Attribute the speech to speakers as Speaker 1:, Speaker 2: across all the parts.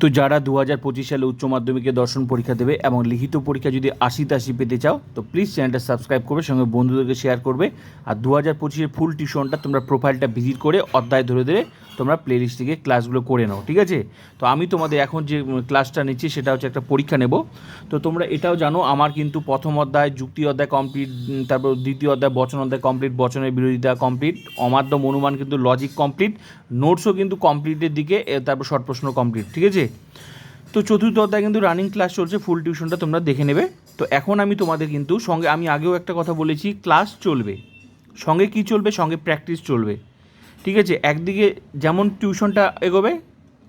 Speaker 1: তো যারা দু হাজার পঁচিশ সালে উচ্চ মাধ্যমিকে দর্শন পরীক্ষা দেবে এবং লিখিত পরীক্ষা যদি আশি পেতে চাও, তো প্লিজ চ্যানেলটা সাবস্ক্রাইব করবে, সঙ্গে বন্ধুদেরকে শেয়ার করবে। আর দু হাজার পঁচিশের ফুল টিউশনটা তোমরা প্রোফাইলটা ভিজিট করে অধ্যায় ধরে ধরে তোমরা প্লে লিস্ট থেকে ক্লাসগুলো করে নাও, ঠিক আছে? তো আমি তোমাদের এখন যে ক্লাসটা নিচ্ছি, সেটা হচ্ছে একটা পরীক্ষা নেব। তো তোমরা এটাও জানো, আমার কিন্তু প্রথম অধ্যায়, যুক্তি অধ্যায় কমপ্লিট তারপর দ্বিতীয় অধ্যায়, বচন অধ্যায় কমপ্লিট বচনের বিরোধিতা কমপ্লিট অমাধ্যম অনুমান কিন্তু লজিক কমপ্লিট নোটসও কিন্তু কমপ্লিটের দিকে তারপর শর্ট প্রশ্ন কমপ্লিট ঠিক আছে? তো চতুর্থ অধ্যায় কিন্তু রানিং ক্লাস চলছে ফুল টিউশনটা তোমরা দেখে নেবে। তো এখন আমি তোমাদের কিন্তু সঙ্গে, আমি আগেও একটা কথা বলেছি ক্লাস চলবে। সঙ্গে কি চলবে? সঙ্গে প্র্যাকটিস চলবে। ঠিক আছে? একদিকে যেমন টিউশনটা এগোবে,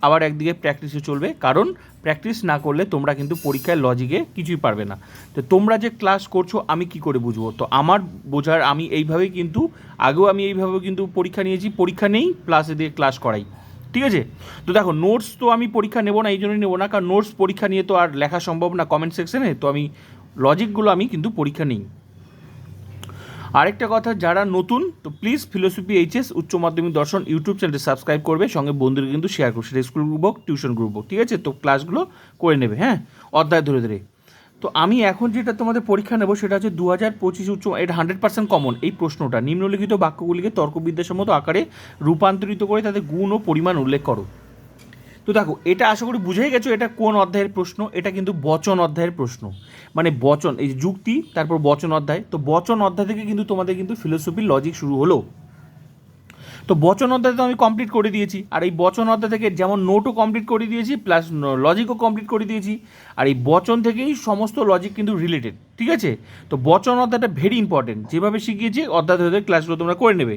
Speaker 1: আবার একদিকে প্র্যাকটিসও চলবে। কারণ প্র্যাকটিস না করলে তোমরা কিন্তু পরীক্ষায় লজিকে কিছুই পারবে না। তো তোমরা যে ক্লাস করছ, আমি কি করে বুঝব? তো আমার বোঝার আমি এইভাবেই কিন্তু, আগেও আমি এইভাবে কিন্তু পরীক্ষা নিয়েছি। পরীক্ষা নেই প্লাসে দিয়ে ক্লাস করাই। ঠিক আছে? তো দেখো নোটস তো আমি পরীক্ষা নেব না, এই জন্যই নেব না, কারণ নোটস পরীক্ষা নিয়ে তো আর লেখা সম্ভব না কমেন্ট সেকশনে তো আমি লজিকগুলো আমি কিন্তু পরীক্ষা নিই। আরেকটা কথা, যারা নতুন, তো প্লিজ ফিলোসফি এইচএস উচ্চ মাধ্যমিক দর্শন ইউটিউব চ্যানেলটি সাবস্ক্রাইব করবে, সঙ্গে বন্ধুদের কিন্তু শেয়ার করবে সেটা স্কুল গ্রুপ হোক টিউশন গ্রুপ হোক, ঠিক আছে? তো ক্লাসগুলো করে নেবে হ্যাঁ? অধ্যায় ধরে ধরে। তো আমি এখন যেটা তোমাদের পরীক্ষা নেব সেটা হচ্ছে দু হাজার পঁচিশ উচ্চ এটা হান্ড্রেড পার্সেন্ট কমন এই প্রশ্নটা। নিম্নলিখিত বাক্যগুলিকে তর্কবিদ্যাসম্মত আকারে রূপান্তরিত করে তাদের গুণ ও পরিমাণ উল্লেখ করো। তো দেখো, এটা আশা করি বুঝেই গেছো এটা কোন অধ্যায়ের প্রশ্ন, এটা কিন্তু বচন অধ্যায়ের প্রশ্ন। মানে বচন, এই যুক্তি, তারপর বচন অধ্যায়। তো বচন অধ্যায় থেকে কিন্তু তোমাদের কিন্তু ফিলোসফি লজিক শুরু হলো। তো বচন অধ্যায় তো আমি কমপ্লিট করে দিয়েছি। আর এই বচন অধ্যায় থেকে যেমন নোটও কমপ্লিট করে দিয়েছি প্লাস লজিকও কমপ্লিট করে দিয়েছি, আর এই বচন থেকেই সমস্ত লজিক কিন্তু রিলেটেড ঠিক আছে? তো বচন অধ্যায়টা ভেরি ইম্পর্টেন্ট যেভাবে শিখিয়েছি অধ্যায় ধরে ক্লাসগুলো তোমরা করে নেবে।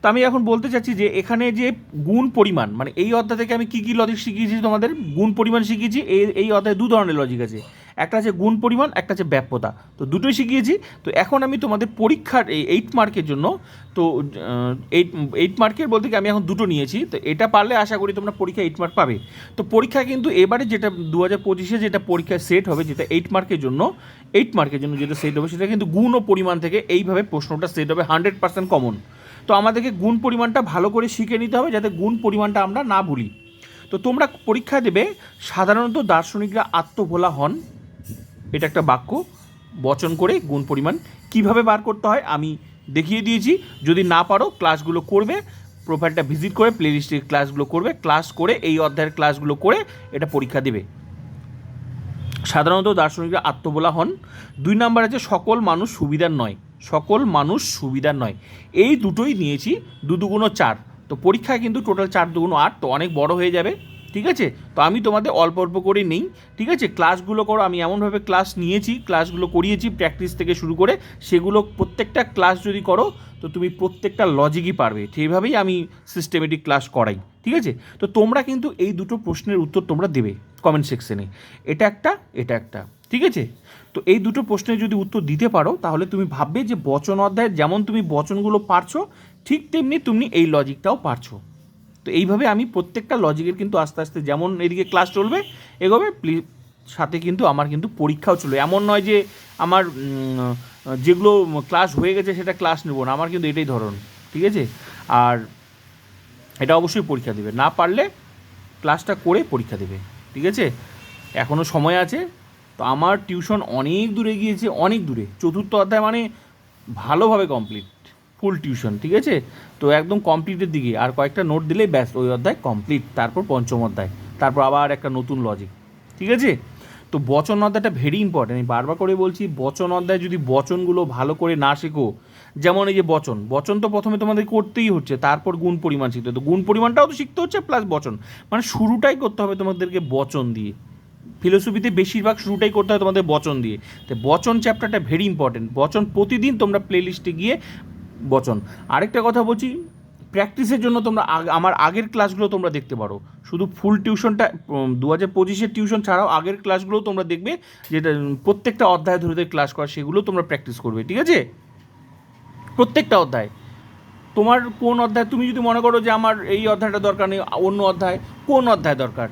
Speaker 1: তো আমি এখন বলতে চাচ্ছি যে এখানে যে গুণ পরিমাণ মানে এই অধ্যায় থেকে আমি কী কী লজিক শিখিয়েছি তোমাদের? গুণ পরিমাণ শিখিয়েছি, এই এই অধ্যায়ে দু ধরনের লজিক আছে। একটা আছে গুণ পরিমাণ, একটা আছে ব্যাপ্যতা। তো দুটোই শিখিয়েছি। তো এখন আমি তোমাদের পরীক্ষার এই এইট মার্কের জন্য, তো এইট এইট মার্কের বলতে কি আমি এখন দুটো নিয়েছি। তো এটা পারলে আশা করি তোমরা পরীক্ষা এইট মার্ক পাবে। তো পরীক্ষা কিন্তু এবারে যেটা দু হাজার পঁচিশে যেটা পরীক্ষায় সেট হবে, যেটা এইট মার্কের জন্য এইট মার্কের জন্য যেটা সেট হবে, সেটা কিন্তু গুণ ও পরিমাণ থেকে এইভাবে প্রশ্নটা সেট হবে হান্ড্রেড পার্সেন্ট কমন তো আমাদেরকে গুণ পরিমাণটা ভালো করে শিখে নিতে হবে, যাতে গুণ পরিমাণটা আমরা না ভুলি। তো তোমরা পরীক্ষা দেবে, সাধারণত দার্শনিকরা আত্মভোলা হন। এটা একটা বাক্য, বচন করে গুণ পরিমাণ কীভাবে বার করতে হয় আমি দেখিয়ে দিয়েছি। যদি না পারো, ক্লাসগুলো করবে প্রোফাইলটা ভিজিট করে প্লেলিস্টে ক্লাসগুলো করবে ক্লাস করে, এই অধ্যায়ের ক্লাসগুলো করে এটা পরীক্ষা দেবে। সাধারণত দার্শনিকরা আত্মবোলা হন। দুই নাম্বার আছে, সকল মানুষ সুবিধার নয়। সকল মানুষ সুবিধার নয়। এই দুটোই নিয়েছি দু দুগুণ চার। তো পরীক্ষায় কিন্তু টোটাল চার দুগুণ আট, তো অনেক বড় হয়ে যাবে। ঠিক আছে? তো আমি তোমাদের অল্প অল্প করে নেই, ঠিক আছে? ক্লাসগুলো করো, আমি এমনভাবে ক্লাস নিয়েছি, ক্লাসগুলো করিয়েছি, প্র্যাকটিস থেকে শুরু করে সেগুলো প্রত্যেকটা ক্লাস যদি করো, তো তুমি প্রত্যেকটা লজিকই পারবে। সেইভাবেই আমি সিস্টেমেটিক ক্লাস করাই, ঠিক আছে? তো তোমরা কিন্তু এই দুটো প্রশ্নের উত্তর তোমরা দেবে কমেন্ট সেকশনে এটা একটা এটা একটা, ঠিক আছে? তো এই দুটো প্রশ্নের যদি উত্তর দিতে পারো, তাহলে তুমি ভাববে যে বচন অধ্যায় যেমন তুমি বচনগুলো পারছ, ঠিক তেমনি তুমি এই লজিকটাও পারছ। তো এইভাবে আমি প্রত্যেকটা লজিকের কিন্তু আস্তে আস্তে যেমন এদিকে ক্লাস চলবে, এগোবে প্লিজ সাথে কিন্তু আমার কিন্তু পরীক্ষাও চলবে। এমন নয় যে আমার যেগুলো ক্লাস হয়ে গেছে সেটা ক্লাস নেব না, আমার কিন্তু এটাই ধরন, ঠিক আছে? আর এটা অবশ্যই পরীক্ষা দেবে, না পারলে ক্লাসটা করে পরীক্ষা দেবে, ঠিক আছে? এখনও সময় আছে, তো আমার টিউশন অনেক দূরে গিয়েছে অনেক দূরে, চতুর্থ অধ্যায় মানে ভালোভাবে কমপ্লিট ফুল টিউশন ঠিক আছে তো একদম কমপ্লিটের দিকে আর কয়েকটা নোট দিলেই ব্যাস, ওই অধ্যায় কমপ্লিট তারপর পঞ্চম অধ্যায়, তারপর আবার একটা নতুন লজিক ঠিক আছে তো বচন অধ্যায়টা ভেরি ইম্পর্টেন্ট আমি বারবার করে বলছি, বচন অধ্যায় যদি বচনগুলো ভালো করে না শেখো, যেমন এই যে বচন বচন তো প্রথমে তোমাদের করতেই হচ্ছে, তারপর গুণ পরিমাণ শিখতে। তো গুণ পরিমাণটাও তো শিখতে হচ্ছে প্লাস বচন মানে শুরুটাই করতে হবে তোমাদেরকে বচন দিয়ে ফিলোসফিতে বেশিরভাগ শুরুটাই করতে হয় তোমাদের বচন দিয়ে, তো বচন চ্যাপ্টারটা ভেরি ইম্পর্টেন্ট বচন প্রতিদিন তোমরা প্লেলিস্টে গিয়ে বচন। আরেকটা কথা বলছি, প্র্যাকটিসের জন্য তোমরা আমার আগের ক্লাসগুলো তোমরা দেখতে পারো। শুধু ফুল টিউশনটা দু হাজার পঁচিশের টিউশন ছাড়াও আগের ক্লাসগুলোও তোমরা দেখবে, যেটা প্রত্যেকটা অধ্যায় ধরে ধরে ক্লাস করা, সেগুলো তোমরা প্র্যাকটিস করবে, ঠিক আছে? প্রত্যেকটা অধ্যায়। তোমার কোন অধ্যায়, তুমি যদি মনে করো যে আমার এই অধ্যায়টা দরকার নেই, অন্য অধ্যায়, কোন অধ্যায় দরকার?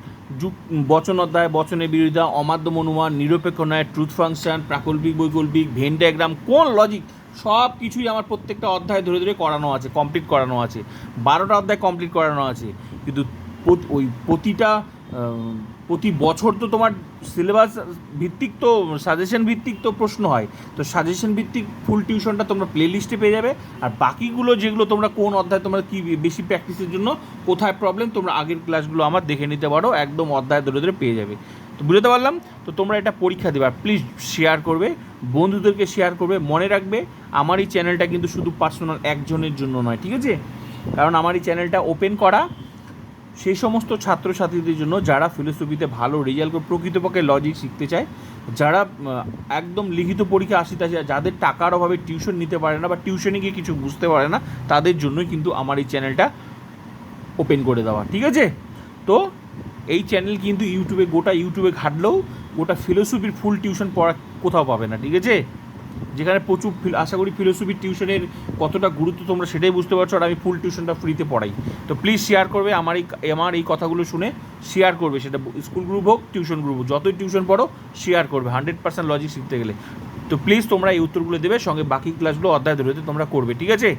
Speaker 1: বচন অধ্যায় বচনের বিরোধিতা, অমাধ্যম অনুমান, নিরপেক্ষ নয় ট্রুথ ফাংশন প্রাকল্পিক, বৈকল্পিক ভেন ডায়াগ্রাম কোন লজিক সব কিছুই আমার প্রত্যেকটা অধ্যায় ধরে ধরে করানো আছে কমপ্লিট করানো আছে। বারোটা অধ্যায় কমপ্লিট করানো আছে। কিন্তু ওই প্রতিটা প্রতি বছর তো তোমার সিলেবাস ভিত্তিক তো সাজেশন ভিত্তিক তো প্রশ্ন হয়। তো সাজেশন ভিত্তিক ফুল টিউশনটা তোমরা প্লে লিস্টে পেয়ে যাবে। আর বাকিগুলো যেগুলো তোমরা কোন অধ্যায় তোমরা কি বেশি প্র্যাকটিসের জন্য, কোথায় প্রবলেম তোমরা আগের ক্লাসগুলো আমার দেখে নিতে পারো। একদম অধ্যায় ধরে ধরে পেয়ে যাবে। তো বুঝতে পারলাম? তো তোমরা এটা পরীক্ষা দেবে। আর প্লিজ শেয়ার করবে, বন্ধুদেরকে শেয়ার করবে, মনে রাখবে আমার এই চ্যানেলটা কিন্তু শুধু পার্সোনাল একজনের জন্য নয়, ঠিক আছে? কারণ আমার এই চ্যানেলটা ওপেন করা, সেই সমস্ত ছাত্রছাত্রীদের জন্য যারা ফিলোসফিতে ভালো রেজাল্ট করে, প্রকৃতপক্ষে লজিক শিখতে চায়, যারা একদম লিখিত পরীক্ষা আসিতে আসে যাদের টাকার অভাবে টিউশন নিতে পারে না বা টিউশনে গিয়ে কিছু বুঝতে পারে না, তাদের জন্যই কিন্তু আমার এই চ্যানেলটা ওপেন করে দেওয়া, ঠিক আছে? তো এই চ্যানেল কিন্তু ইউটিউবে গোটা ইউটিউবে ঘাটলেও গোটা ফিলোসফির ফুল টিউশন পড়া কোথাও পাবে না, ঠিক আছে? যেখানে প্রচুর আশা করি ফিলোসফির টিউশনের কতটা গুরুত্ব তোমরা সেটাই বুঝতে পারছ, আর আমি ফুল টিউশনটা ফ্রিতে পড়াই। তো প্লিজ শেয়ার করবে, আমার এই আমার এই কথাগুলো শুনে শেয়ার করবে, সেটা স্কুল গ্রুপ হোক টিউশন গ্রুপ হোক, যতই টিউশন পড়ো শেয়ার করবে হান্ড্রেড পার্সেন্ট লজিক শিখতে গেলে। তো প্লিজ তোমরা এই উত্তরগুলো দেবে, সঙ্গে বাকি ক্লাসগুলো অধ্যায় ধরে তোমরা করবে, ঠিক আছে?